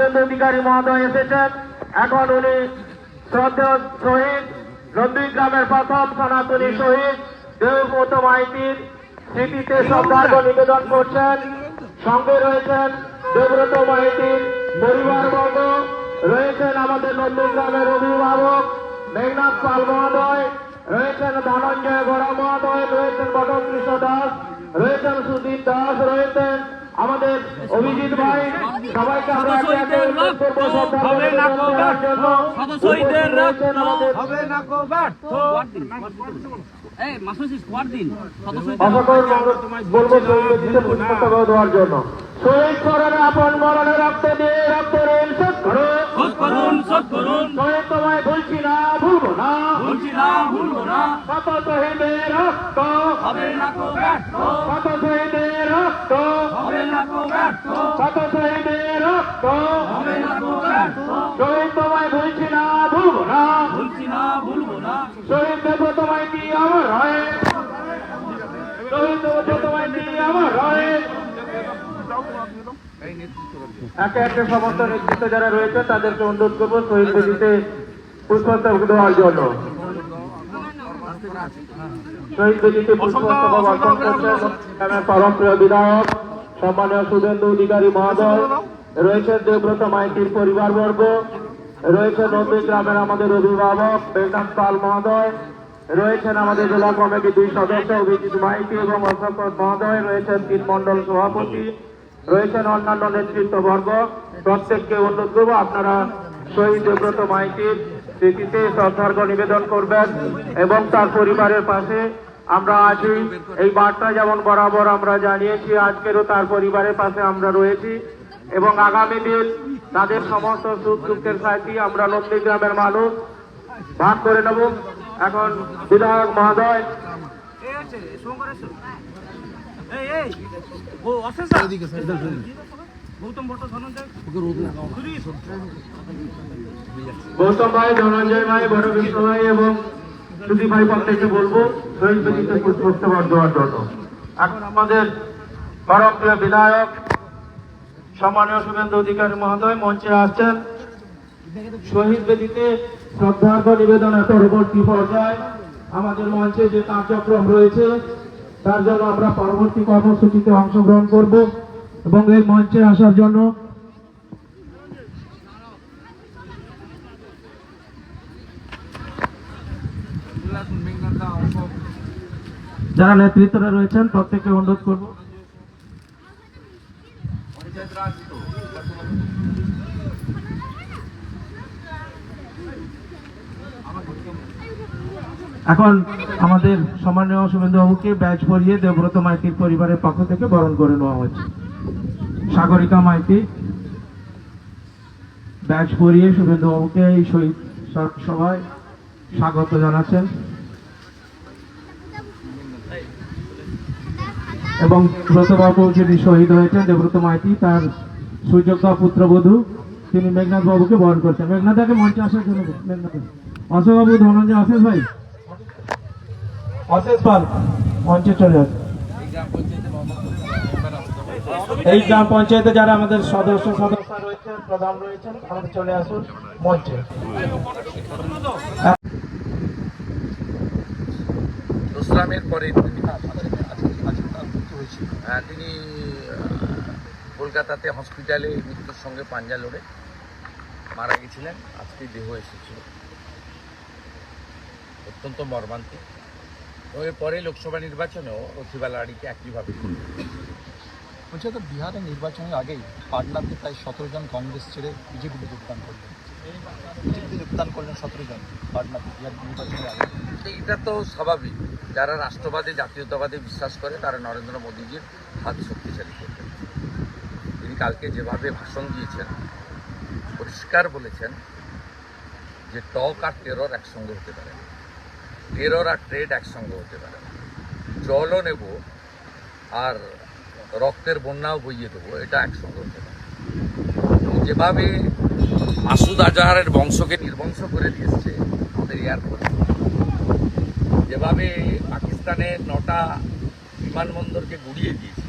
শুভেন্দু অধিকারী মহোদয় এসেছেন। এখন উনি শ্রদ্ধেয় শহীদ নন্দীগ্রামের প্রথম সনাতনী শহীদ দেবব্রত মাইতির স্মৃতিতে শ্রদ্ধার্ঘ নিবেদন করছেন। সঙ্গে রয়েছেন দেবব্রত মাইতির পরিবারবর্গ রয়েছেন আমাদের নন্দী নন্দীগ্রামের অভিভাবক মেঘনাথ পাল মহোদয়, রয়েছেন ধনঞ্জয় গড়া মহোদয়, রয়েছেন বটম কৃষ্ণ দাস, রয়েছেন সুদীপ দাস, রয়েছেন আমাদের অভিজিৎ ভাই সবাইকে আমরা হবে না হবে না কো ব্যর্থ এই মাসুস স্কোয়াড দিন। দেওয়ার জন্য। শহীদ আপন মরণে রক্ত দিয়ে রক্ত ঋণ শোধ করো। শোধ করুন শোধ করুন। শহীদ তোমায় ভুলছি না ভুলবো না। ভুলছি না ভুলবো না। কত শহীদের রক্ত। হবে না কো ব্যর্থ কত শহীদের রক্ত। হবে না কো ব্যর্থ কত শহীদের রক্ত। হবে না কো ব্যর্থ শহীদ তোমায় ভুলছি না ভুলবো না। ভুলছি না ভুলবো না। শহীদ দেব তোমায় কি আমার হয়? শহীদ দেব তোমায় কি আমার হয়? একে একে সমস্ত নেতৃত্ব যারা রয়েছে তাদেরকে অনুরোধ করব শহীদ পুষ্পস্তক দেওয়ার জন্য। শহীদ বেদিতে পুষ্পস্তক অর্পণ করছেন পরম প্রিয় বিধায়ক সম্মানীয় শুভেন্দু অধিকারী মহোদয় রয়েছেন দেবব্রত মাইতির পরিবারবর্গ রয়েছেন নন্দী গ্রামের আমাদের অভিভাবক বেগনাথ পাল মহোদয় রয়েছেন আমাদের জেলা কমিটির দুই সদস্য অভিজিৎ মাইতি এবং অশোক মহোদয় রয়েছেন তিন মন্ডল সভাপতি রয়েছেন অন্যান্য নেতৃত্ববর্গ। প্রত্যেককে অনুরোধ করব আপনারা শহীদ দেবব্রত মাইতির স্মৃতিতে শ্রদ্ধার্ঘ নিবেদন করবেন এবং তার পরিবারের পাশে আমরা আছি। এই বার্তা যেমন বরাবর আমরা জানিয়েছি আজকেরও তার পরিবারের পাশে আমরা রয়েছি এবং আগামী দিন তাদের সমস্ত সুখ দুঃখের সাথে আমরা নন্দীগ্রামের মানুষ ভাগ করে নেব। এখন বিধায়ক মহোদয়। গৌতম ভট্ট গৌতম ভাই ধনঞ্জয় ভাই বড় কৃষ্ণ ভাই এবং সুদীপ ভাই প্রত্যেককে বলব শহীদ দেওয়ার জন্য। এখন আমাদের প্রিয় বিধায়ক, সম্মানীয় শুভেন্দু অধিকারী মহোদয়, মঞ্চে আসছেন। শহীদ বেদিতে শ্রদ্ধার্ঘ নিবেদনের পরবর্তী পর্যায়ে। আমাদের মঞ্চে যে কার্যক্রম রয়েছে, তার জন্য আমরা পরবর্তী কর্মসূচিতে অংশগ্রহণ করব এবং এই মঞ্চে আসার জন্য যারা নেতৃত্বরা রয়েছেন, প্রত্যেককে অনুরোধ করব। এখন আমাদের সম্মানীয় শুভেন্দু বাবুকে ব্যাচ পরিয়ে দেবব্রত মাইতির পরিবারের পক্ষ থেকে বরণ করে নেওয়া হয়েছে। সাগরিকা মাইতি ব্যাচ পরিয়ে শুভেন্দু বাবুকে এই শহীদ সভায় স্বাগত জানাচ্ছেন। এবং ব্রতবাবু যিনি শহীদ হয়েছেন দেব্রত মাইতি, তার সুযোগ্য পুত্রবধূ তিনি মেঘনাথ বাবুকে বরণ করছেন মেঘনাথ দাকে মঞ্চে আসার জন্য। মেঘনাথ দা। অশোক বাবু ধনঞ্জয়, অশেষ ভাই অশেষ পাল, মঞ্চে চলে আসুন এই গ্রাম পঞ্চায়েতে যারা আমাদের সদস্য সদস্য রয়েছেন, প্রধান রয়েছেন আমাদের চলে আসুন মঞ্চে পরে তিনি হ্যাঁ, তিনি কলকাতাতে হসপিটালে মৃত্যুর সঙ্গে পাঞ্জা লড়ে মারা গেছিলেন। আজকে দেহ এসেছিল। অত্যন্ত মর্মান্তিক। এবং এরপরে লোকসভা নির্বাচনেও রথিবা লাড়িকে একইভাবে বলছি তো বিহারের নির্বাচনের আগেই পাটনাতে প্রায় সতেরো জন কংগ্রেস ছেড়ে বিজেপিতে যোগদান করলেন। বিজেপিতে যোগদান করলেন সতেরো জন পাটনাতে বিহার নির্বাচনের আগে এটা তো স্বাভাবিক। যারা রাষ্ট্রবাদী, জাতীয়তাবাদে বিশ্বাস করে, তারা নরেন্দ্র মোদীজির হাত শক্তিশালী করবেন তিনি কালকে যেভাবে ভাষণ দিয়েছেন, পরিষ্কার বলেছেন যে টক আর টেরর একসঙ্গে হতে পারে না। টেরর আর ট্রেড একসঙ্গে হতে পারে না। জলও নেব আর রক্তের বন্যাও বইয়ে দেবো, এটা একসঙ্গে হতে পারে যেভাবে মাসুদ আজহারের বংশকে নির্বংশ করে দিয়েছে আমাদের এয়ারপোর্ট যেভাবে পাকিস্তানের নটা বিমানবন্দরকে গুড়িয়ে দিয়েছে,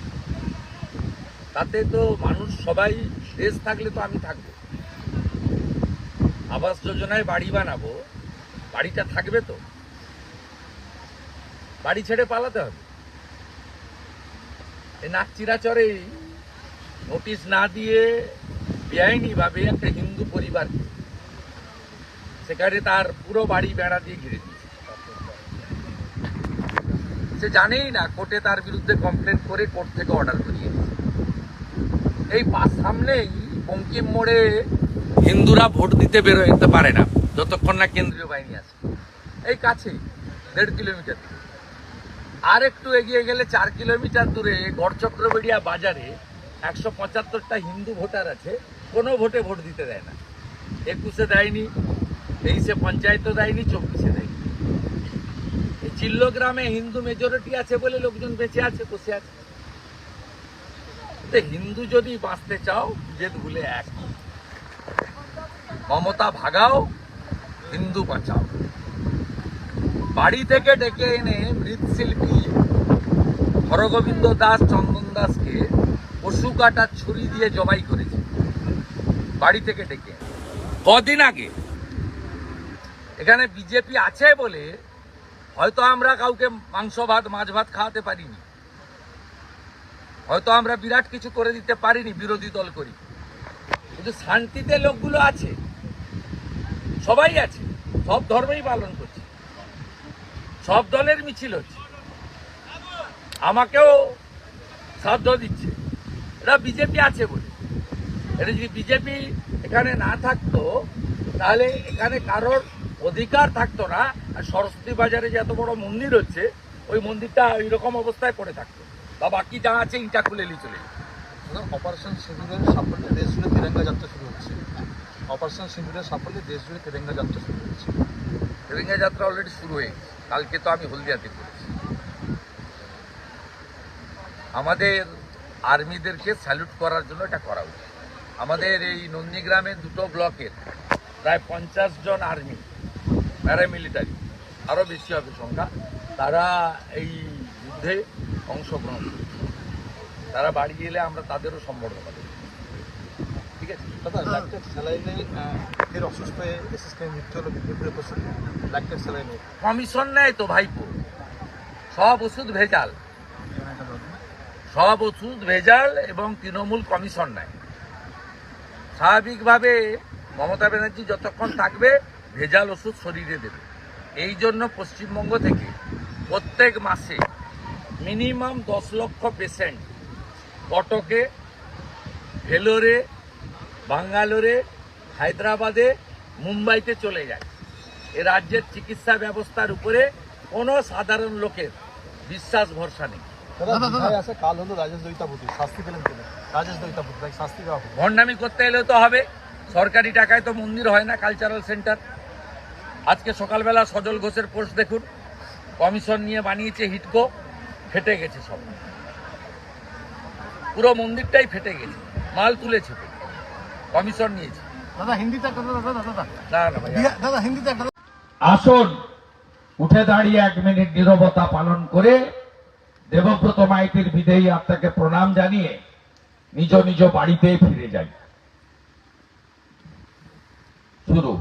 তাতে তো মানুষ সবাই দেশ থাকলে তো আমি থাকব। আবাস যোজনায় বাড়ি বানাবো, বাড়িটা থাকবে তো। বাড়ি ছেড়ে পালাতে হবে। এই নাকচিরাচরেই নোটিশ না দিয়ে বেআইনি ভাবে একটা হিন্দু পরিবারকে সেখানে তার পুরো বাড়ি বেড়া দিয়ে ঘিরে সে জানেই না কোর্টে তার বিরুদ্ধে কমপ্লেন করে কোর্ট থেকে অর্ডার করিয়ে এই পাশ সামনেই বঙ্কিম মোড়ে হিন্দুরা ভোট দিতে বেরোতে পারে না, যতক্ষণ না কেন্দ্রীয় বাহিনী আছে। এই কাছেই, দেড় কিলোমিটার আর একটু এগিয়ে গেলে চার কিলোমিটার দূরে গড়চক্রবেড়িয়া বাজারে একশো পঁচাত্তরটা হিন্দু ভোটার আছে, কোনো ভোটে ভোট দিতে দেয় না। একুশে দেয়নি, তেইশে পঞ্চায়েতও দেয়নি, চব্বিশে চিল্ল গ্রামে হিন্দু মেজরিটি আছে বলে লোকজন বেঁচে আছে, বসে আছে। হিন্দু যদি বাঁচতে চাও, যে ভুলে এক। মমতা ভাগাও, হিন্দু বাঁচাও। বাড়ি থেকে ডেকে এনে মৃৎশিল্পী হরগোবিন্দ দাস, চন্দন দাসকে পশু কাটার ছুরি দিয়ে জবাই করেছে। বাড়ি থেকে ডেকে কদিন আগে এখানে বিজেপি আছে বলে হয়তো আমরা কাউকে মাংস ভাত, মাছ ভাত খাওয়াতে পারিনি। হয়তো আমরা বিরাট কিছু করে দিতে পারিনি, বিরোধী দল করি। কিন্তু শান্তিতে লোকগুলো আছে। সবাই আছে। সব ধর্মই পালন করছে। সব দলের মিছিল হচ্ছে। আমাকেও সাধ্য দিচ্ছে। এটা বিজেপি আছে বলে। এটা যদি বিজেপি এখানে না থাকতো, তাহলে এখানে কারোর অধিকার থাকতো না। আর সরস্বতী বাজারে যে এত বড় মন্দির হচ্ছে ওই মন্দিরটা ওই রকম অবস্থায় পড়ে থাকতো। বা বাকি যা আছে ইটা খুলে নিয়ে চলে অপারেশন সিঁদুরের সাফল্যে দেশ জুড়ে তিরঙ্গা যাত্রা শুরু হচ্ছে। অপারেশন সিঁদুরের সাফল্যে দেশ জুড়ে তিরঙ্গা যাত্রা শুরু হচ্ছে। তেলেঙ্গা যাত্রা অলরেডি শুরু হয়ে গেছে। কালকে তো আমি হলদিয়াতে করেছি আমাদের আর্মিদেরকে স্যালুট করার জন্য এটা করা উচিত। আমাদের এই নন্দীগ্রামের দুটো ব্লকের প্রায় পঞ্চাশ জন আর্মি। প্যারামিলিটারি আরও বেশি হবে সংখ্যা। তারা এই যুদ্ধে অংশগ্রহণ করছে তারা বাড়ি গেলে আমরা তাদেরও সম্বর্ধনা দেব। ঠিক আছে? স্যালাইনে ফের অসুস্থ হয়ে এসএসকে মৃত্যু হলো বিদ্যুতের প্রসূতি ল্যাকটেক স্যালাইনে কমিশন নেয় তো ভাইপো। সব ওষুধ ভেজাল। সব ওষুধ ভেজাল এবং তৃণমূল কমিশন নেয়। স্বাভাবিকভাবে মমতা ব্যানার্জি যতক্ষণ থাকবে ভেজাল ওষুধ শরীরে দেবে। এই জন্য পশ্চিমবঙ্গ থেকে প্রত্যেক মাসে মিনিমাম দশ লক্ষ পেশেন্ট কটকে ভেলোরে বাঙ্গালোরে হায়দ্রাবাদে মুম্বাইতে চলে যায়। এ রাজ্যের চিকিৎসা ব্যবস্থার উপরে কোনো সাধারণ লোকের বিশ্বাস ভরসা নেই। ভণ্ডামি করতে এলে তো হবে। সরকারি টাকায় তো মন্দির হয় না কালচারাল সেন্টার আজকে সকালবেলা সজল ঘোষের পোস্ট দেখুন। কমিশন নিয়ে বানিয়েছে হিটকো ফেটে গেছে সব। পুরো মন্দিরটাই ফেটে গেছে মাল তুলেছে কমিশন নিয়েছে। দাদা হিন্দিতে দাদা দাদা দাদা। না না ভাই দাদা হিন্দিতে আসুন উঠে দাঁড়িয়ে এক মিনিট নীরবতা পালন করে দেবব্রত মাইতির বিদেয়ী আত্মাকে প্রণাম জানিয়ে নিজ নিজ বাড়িতে ফিরে যাই। শুরু।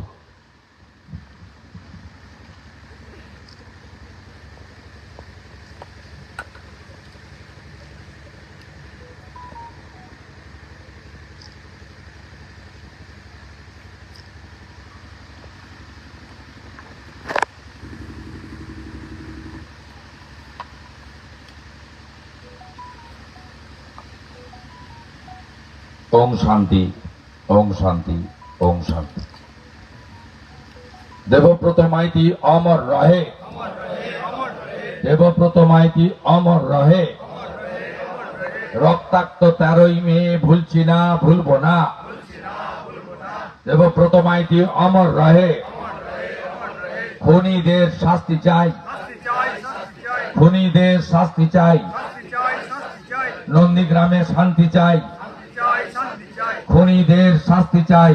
ওম শান্তি ওম শান্তি ওম শান্তি। দেবব্রত মাইতি অমর রহে। দেবব্রত মাইতি অমর রহে। রক্তাক্ত তেরোই মে ভুলছি না, ভুলবো না। দেবব্রত মাইতি অমর রহে। খুনিদের শাস্তি চাই। খুনিদের শাস্তি চাই। নন্দীগ্রামে শান্তি চাই। খুনিদের শাস্তি চাই।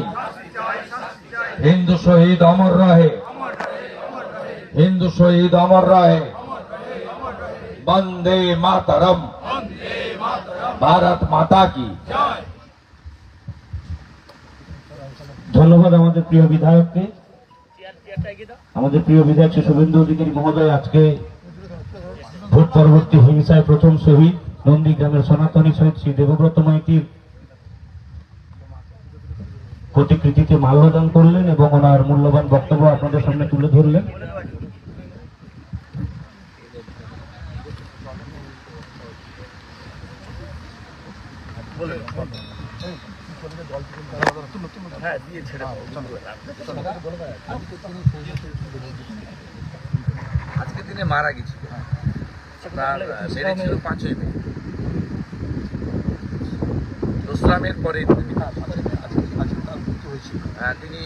হিন্দু শহীদ অমর রহে। হিন্দু শহীদ অমর রহে। বন্দে মাতরম। ভারত মাতা কি। ধন্যবাদ আমাদের প্রিয় বিধায়ককে। আমাদের প্রিয় বিধায়ক শুভেন্দু অধিকারী মহোদয় আজকে ভোট পরবর্তী হিংসায় প্রথম শহীদ, নন্দীগ্রামের সনাতনী শহীদ শ্রী দেবব্রত মাইতির প্রতিকৃতিতে মাল্যদান করলেন এবং ওনার মূল্যবান বক্তব্য আপনাদের সামনে তুলে ধরলেন। আজকে দিনে মারা গেছিল। আপনার মেরেছিল পাঁচই মে। দোসরামের পরে তিনি আহ, তিনি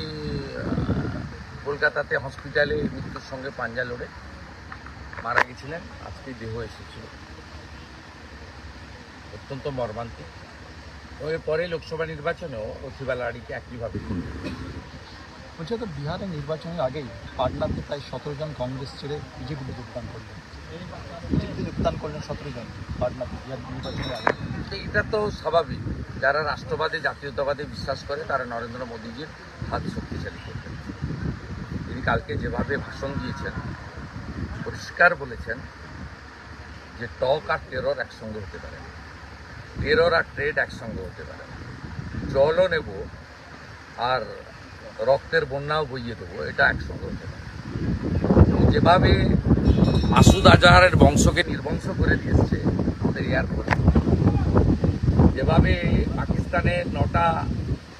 কলকাতাতে হসপিটালে মৃত্যুর সঙ্গে পাঞ্জা লড়ে মারা গেছিলেন। আজকে দেহ এসেছিল। অত্যন্ত মর্মান্তিক। এর পরে লোকসভা নির্বাচনেও রথিবা লাড়িকে একইভাবে বলছে বলছি তো বিহারে নির্বাচনের আগেই পাটনাতে প্রায় সতেরো জন কংগ্রেস ছেড়ে বিজেপিতে যোগদান করলেন। বিজেপিতে যোগদান করলেন সতেরো জন পাটনাতে বিহার নির্বাচনের আগে এটা তো স্বাভাবিক। যারা রাষ্ট্রবাদে, জাতীয়তাবাদে বিশ্বাস করে, তারা নরেন্দ্র মোদীজির হাত শক্তিশালী করবেন তিনি কালকে যেভাবে ভাষণ দিয়েছেন, পরিষ্কার বলেছেন যে টক আর টেরর একসঙ্গে হতে পারে টেরর আর ট্রেড একসঙ্গে হতে পারে জলও নেব আর রক্তের বন্যাও বইয়ে দেবো, এটা একসঙ্গে হতে পারে যেভাবে মাসুদ আজহারের বংশকে নির্বংশ করে দিয়েছে আমাদের এয়ারপোর্ট যেভাবে পাকিস্তানের নটা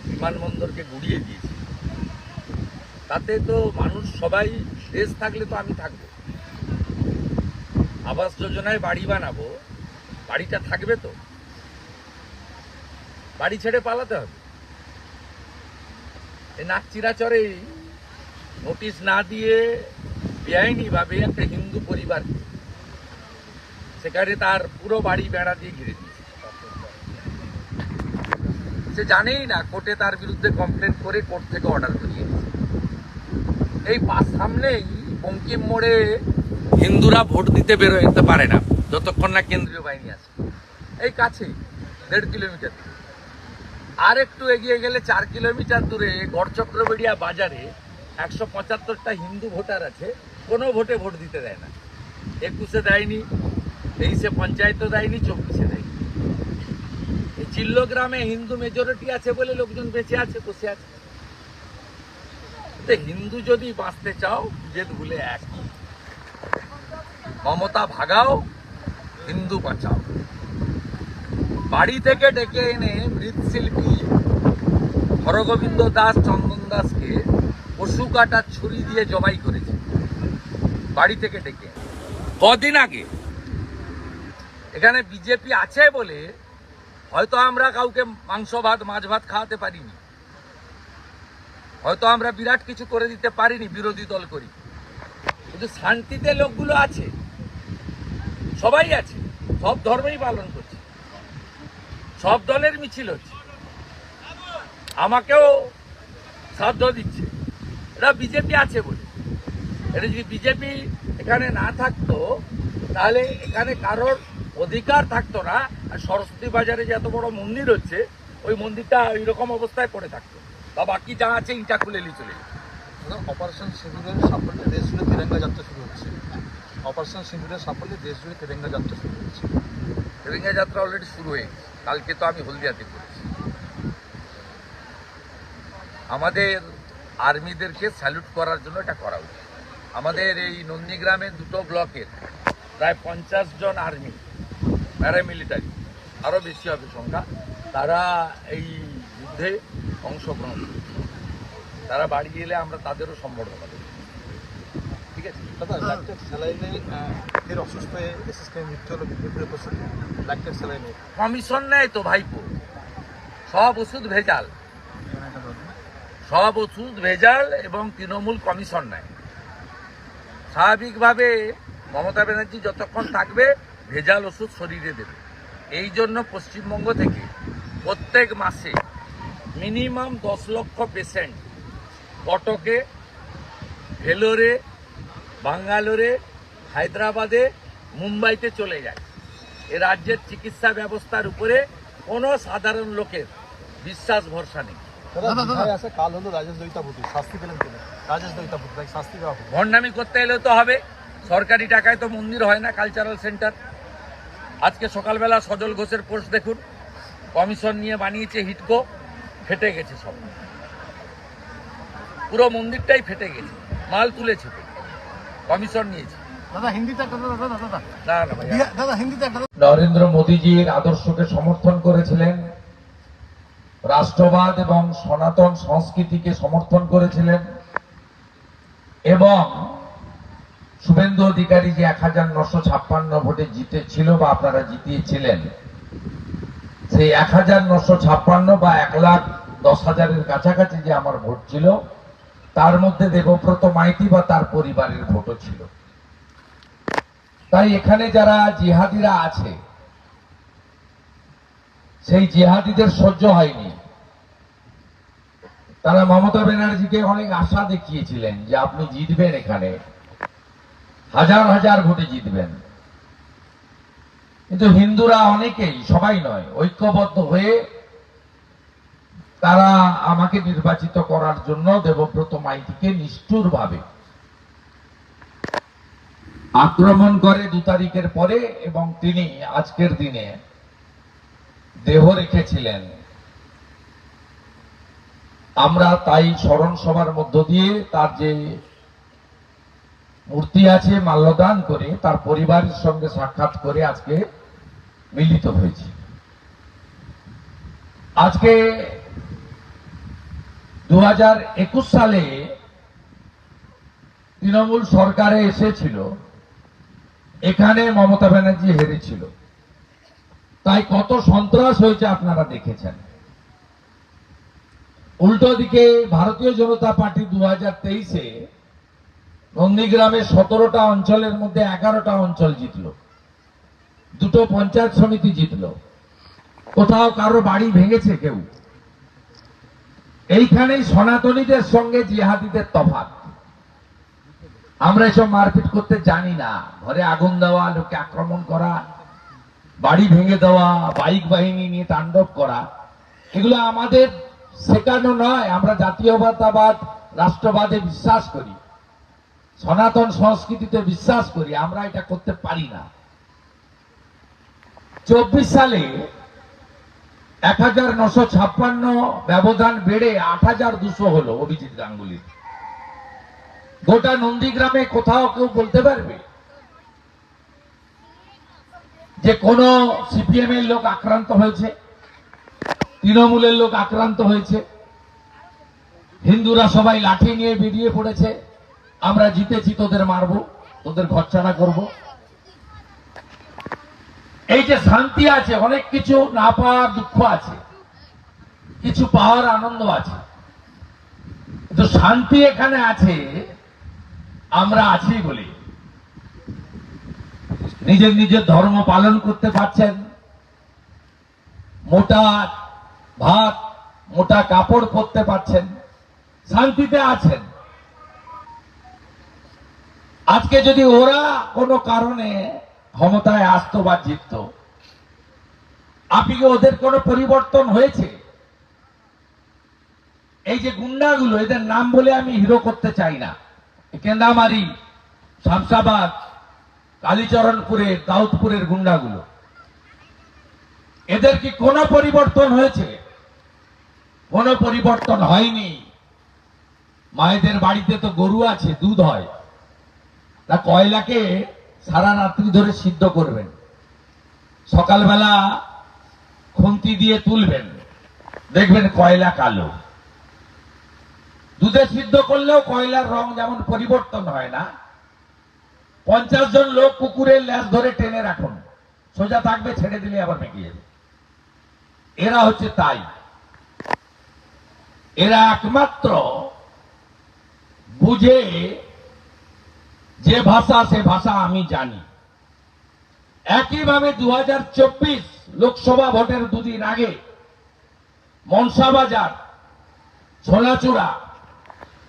বিমানবন্দরকে গুড়িয়ে দিয়েছে, তাতে তো মানুষ সবাই দেশ থাকলে তো আমি থাকব। আবাস যোজনায় বাড়ি বানাবো, বাড়িটা থাকবে তো। বাড়ি ছেড়ে পালাতে হবে। এই নাক চিরাচরেই নোটিশ না দিয়ে বেআইনি ভাবে একটা হিন্দু পরিবারকে সেখানে তার পুরো বাড়ি বেড়া দিয়ে ঘিরে দিয়েছে। সে জানেই না কোর্টে তার বিরুদ্ধে কমপ্লেন করে কোর্ট থেকে অর্ডার করিয়ে এই পাশ সামনেই বঙ্কিম মোড়ে হিন্দুরা ভোট দিতে বেরোতে পারে না, যতক্ষণ না কেন্দ্রীয় বাহিনী আসে এই কাছেই দেড় কিলোমিটার। আর একটু এগিয়ে গেলে চার কিলোমিটার দূরে গড়চক্রবেড়িয়া বাজারে একশো পঁচাত্তরটা হিন্দু ভোটার আছে, কোনো ভোটে ভোট দিতে দেয় না। একুশে দেয়নি, তেইশে পঞ্চায়েতও দেয়নি, চব্বিশে দেয়নি। চিল্ল গ্রামে হিন্দু মেজরিটি আছে বলে লোকজন বেঁচে আছে, বসে আছে। হিন্দু যদি বাঁচতে চাও যে ভুলে এক। মমতা ভাগাও, হিন্দু বাঁচাও। বাড়ি থেকে ডেকে এনে মৃৎশিল্পী হরগোবিন্দ দাস, চন্দন দাসকে পশু কাটার ছুরি দিয়ে জবাই করেছে। বাড়ি থেকে ডেকে কদিন আগে। এখানে বিজেপি আছে বলে হয়তো আমরা কাউকে মাংস ভাত, মাছ ভাত খাওয়াতে পারিনি। হয়তো আমরা বিরাট কিছু করে দিতে পারিনি বিরোধী দল করি। কিন্তু শান্তিতে লোকগুলো আছে। সবাই আছে। সব ধর্মই পালন করছে। সব দলের মিছিল হচ্ছে। আমাকেও শ্রাদ্ধ দিচ্ছে। এটা বিজেপি আছে বলে। এটা যদি বিজেপি এখানে না থাকতো, তাহলে এখানে কারোর অধিকার থাকতো না আর সরস্বতী বাজারে যে এত বড় মন্দির হচ্ছে ওই মন্দিরটা ওইরকম অবস্থায় পড়ে থাকতো। বা বাকি যা আছে ইটা খুলে নিয়ে চলে অপারেশন সিঁদুরের সাফল্যে দেশ জুড়ে তিরঙ্গা যাত্রা শুরু হচ্ছে। অপারেশন সিঁদুরের সাফল্যে দেশ জুড়ে তিরঙ্গা যাত্রা শুরু হচ্ছে। তেলেঙ্গা যাত্রা অলরেডি শুরু হয়ে কালকে তো আমি হলদিয়াতে করেছি আমাদের আর্মিদেরকে স্যালুট করার জন্য এটা করা উচিত। আমাদের এই নন্দীগ্রামের দুটো ব্লকের প্রায় পঞ্চাশ জন আর্মি। প্যারামিলিটারি আরও বেশি হবে সংখ্যা। তারা এই যুদ্ধে অংশগ্রহণ করেছে তারা বাড়ি এলে আমরা তাদেরও সম্বর্ধনা দেব। ঠিক আছে? দাদা লাক্টেড স্যালাইনে ফের অসুস্থ হয়ে এসএসকে মৃত্যু হলো বিদ্যুতের স্যালাইনে। কমিশন নেয় তো ভাইপো। সব ওষুধ ভেজাল। সব ওষুধ ভেজাল এবং তৃণমূল কমিশন নেয়। স্বাভাবিকভাবে মমতা ব্যানার্জি যতক্ষণ থাকবে ভেজাল ওষুধ শরীরে দেবে। এই জন্য পশ্চিমবঙ্গ থেকে প্রত্যেক মাসে মিনিমাম দশ লক্ষ পেশেন্ট কটকে ভেলোরে বাঙ্গালোরে হায়দ্রাবাদে মুম্বাইতে চলে যায়। এ রাজ্যের চিকিৎসা ব্যবস্থার উপরে কোনো সাধারণ লোকের বিশ্বাস ভরসা নেই। ভণ্ডামি করতে এলে তো হবে। সরকারি টাকায় তো মন্দির হয় না কালচারাল সেন্টার আজকে সকালবেলা সজল ঘোষের পোস্ট দেখুন। কমিশন নিয়ে বানিয়েছে হিটকো ফেটে গেছে সব। পুরো মন্দিরটাই ফেটে গেছে মাল তুলেছে। কমিশন নিয়েছে। নরেন্দ্র মোদীজির আদর্শকে সমর্থন করেছিলেন রাষ্ট্রবাদ এবং সনাতন সংস্কৃতিকে সমর্থন করেছিলেন এবং শুভেন্দু অধিকারী যে এক হাজার নশো ছাপ্পান্ন ভোটে জিতেছিল বা আপনারা জিতিয়েছিলেন, সেই এক হাজার নশো ছাপ্পান্ন বা এক লাখ দশ হাজারের কাছাকাছি যে আমার ভোট ছিল, তার মধ্যে দেবব্রত মাইতি বা তার পরিবারের ভোটও ছিল। তাই এখানে যারা জিহাদিরা আছে, সেই জিহাদিদের সহ্য হয়নি। তারা মমতা ব্যানার্জিকে অনেক আশা দেখিয়েছিলেন যে আপনি জিতবেন এখানে। হাজার হাজার ভোটে জিতবেন। কিন্তু হিন্দুরা অনেকেই, সবাই নয়, ঐক্যবদ্ধ হয়ে তারা আমাকে নির্বাচিত করার জন্য দেবব্রত মাইতিকে নিষ্ঠুরভাবে আক্রমণ করে দু তারিখের পরে এবং তিনি আজকের দিনে দেহ রেখেছিলেন। আমরা তাই স্মরণ সভার মধ্য দিয়ে তার যে মূর্তি আছে, মাল্যদান করে, তার পরিবারের সঙ্গে সাক্ষাৎ করে আজকে মিলিত হয়েছি। আজকে দু সালে তৃণমূল সরকারে এসেছিল, এখানে মমতা ব্যানার্জি হেরেছিল। তাই কত সন্ত্রাস হয়েছে আপনারা দেখেছেন। উল্টো দিকে ভারতীয় জনতা পার্টি দু হাজার তেইশে নন্দীগ্রামে সতেরোটা অঞ্চলের মধ্যে এগারোটা অঞ্চল জিতল। দুটো পঞ্চায়েত সমিতি জিতল। কোথাও কারও বাড়ি ভেঙেছে কেউ। এইখানেই সনাতনীদের সঙ্গে জিহাদিদের তফাৎ। আমরা এসব মারপিট করতে জানি না। ঘরে আগুন দেওয়া লোকে আক্রমণ করা, বাড়ি ভেঙে দেওয়া, বাইক বাহিনী নিয়ে তাণ্ডব করা, এগুলো আমাদের শেখানো নয়। আমরা জাতীয়তাবাদ, রাষ্ট্রবাদে বিশ্বাস করি। সনাতন সংস্কৃতিতে বিশ্বাস করি, আমরা এটা করতে পারি না। চব্বিশ সালে এক হাজার নশো ছাপ্পান্ন ব্যবধান বেড়ে আট হাজার দুশো হলো অভিজিৎ গাঙ্গুলির। গোটা নন্দীগ্রামে কোথাও কেউ বলতে পারবে? যে কোন সিপিএম এর লোক আক্রান্ত হয়েছে, তৃণমূলের লোক আক্রান্ত হয়েছে, হিন্দুরা সবাই লাঠি নিয়ে বেরিয়ে পড়েছে আমরা জিতেছি, তোদের মারবো, তোদের ঘরছাড়া করব। এই যে শান্তি আছে, অনেক কিছু না পাওয়ার দুঃখ আছে, কিছু পাওয়ার আনন্দ আছে। তো শান্তি এখানে আছে, আমরা আছি বলি। নিজের নিজের ধর্ম পালন করতে পারছেন। মোটা ভাত, মোটা কাপড় পরতে পারছেন। শান্তিতে আছেন। আজকে যদি ওরা কোনো কারণে ক্ষমতায় আসতো বা জিতত আপনি কি ওদের কোনো পরিবর্তন হয়েছে? এই যে গুন্ডাগুলো, এদের নাম বলে আমি হিরো করতে চাই না। কেন্দামারি শামসাবাদ কালীচরণপুরের দাউদপুরের গুন্ডাগুলো। এদের কি কোনো পরিবর্তন হয়েছে? কোনো পরিবর্তন হয়নি। মায়েদের বাড়িতে তো গরু আছে, দুধ হয়। তা কয়লাকে সারা রাত্রি ধরে সিদ্ধ করবেন? সকালবেলা খুন্তি দিয়ে তুলবেন। দেখবেন কয়লা কালো। দুধে সিদ্ধ করলেও কয়লার রং যেমন পরিবর্তন হয় না, পঞ্চাশ জন লোক কুকুরের ল্যাস ধরে টেনে রাখুন। সোজা থাকবে, ছেড়ে দিলে আবার মেকে যাবে। এরা হচ্ছে তাই। এরা একমাত্র বুঝে যে ভাষা, সে ভাষা আমি জানি। একইভাবে দু হাজার চব্বিশ লোকসভা ভোটের দুদিন আগে মনসাবাজার ছোলাচূড়া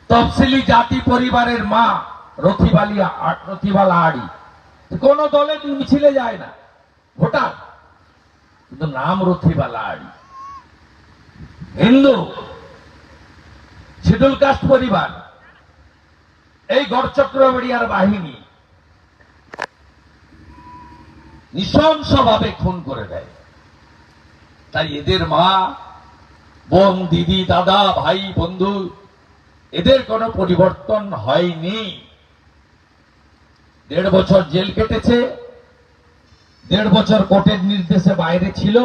তফসিলি জাতি পরিবারের মা রথিবালিয়া, রথিবালা আড়ি। কোন দলে মিছিলে যায় না, ভোটার। কিন্তু নাম রথিবালা আড়ি। হিন্দু শিডুল কাস্ট পরিবার এই গড়চক্রবাড়িয়ার বাহিনী নৃশংসভাবে খুন করে দেয়। তাই এদের মা, বোন, দিদি, দাদা, ভাই, বন্ধু, এদের কোনো পরিবর্তন হয়নি। দেড় বছর জেল কেটেছে, দেড় বছর কোর্টের নির্দেশে বাইরে ছিল।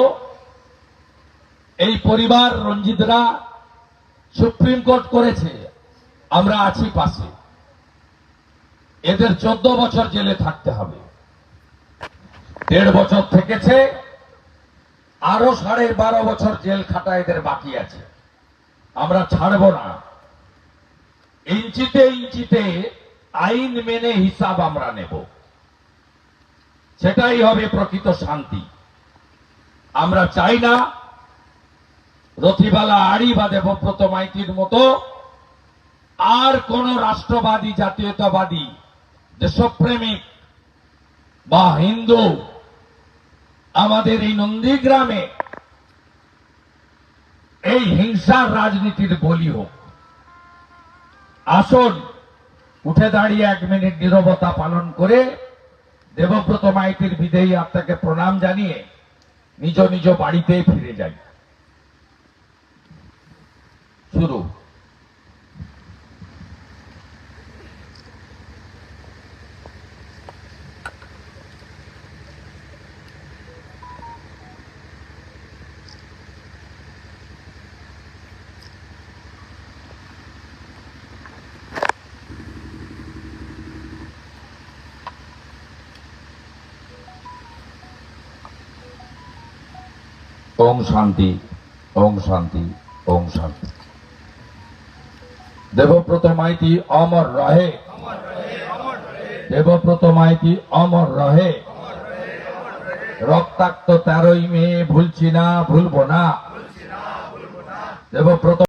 এই পরিবার রঞ্জিতরা সুপ্রিম কোর্ট করেছে, আমরা আছি পাশে। এদের চোদ্দ বছর জেলে থাকতে হবে। দেড় বছর থেকেছে, আরও সাড়ে বারো বছর জেল খাটা এদের বাকি আছে। আমরা ছাড়ব না। ইঞ্চিতে ইঞ্চিতে আইন মেনে হিসাব আমরা নেব। সেটাই হবে প্রকৃত শান্তি। আমরা চাই না রথিবালা আড়ি বা দেবব্রত মাইতির মতো আর কোন রাষ্ট্রবাদী, জাতীয়তাবাদী দেশপ্রেমিক বা হিন্দু আমাদের এই নন্দীগ্রামে এই হিংসার রাজনীতির বলি হোক। আসুন, উঠে দাঁড়িয়ে এক মিনিট নীরবতা পালন করে দেবব্রত মাইতির বিদেয়ী আপনাকে প্রণাম জানিয়ে নিজ নিজ বাড়িতে ফিরে যাই। শুরু। ওম শান্তি ওম শান্তি ওম শান্তি। দেবব্রত মাইতি অমর রহে। দেবব্রত মাইতি অমর রহে। রক্তাক্ত তেরোই মে, ভুলছি না, ভুলবো না। দেবব্রত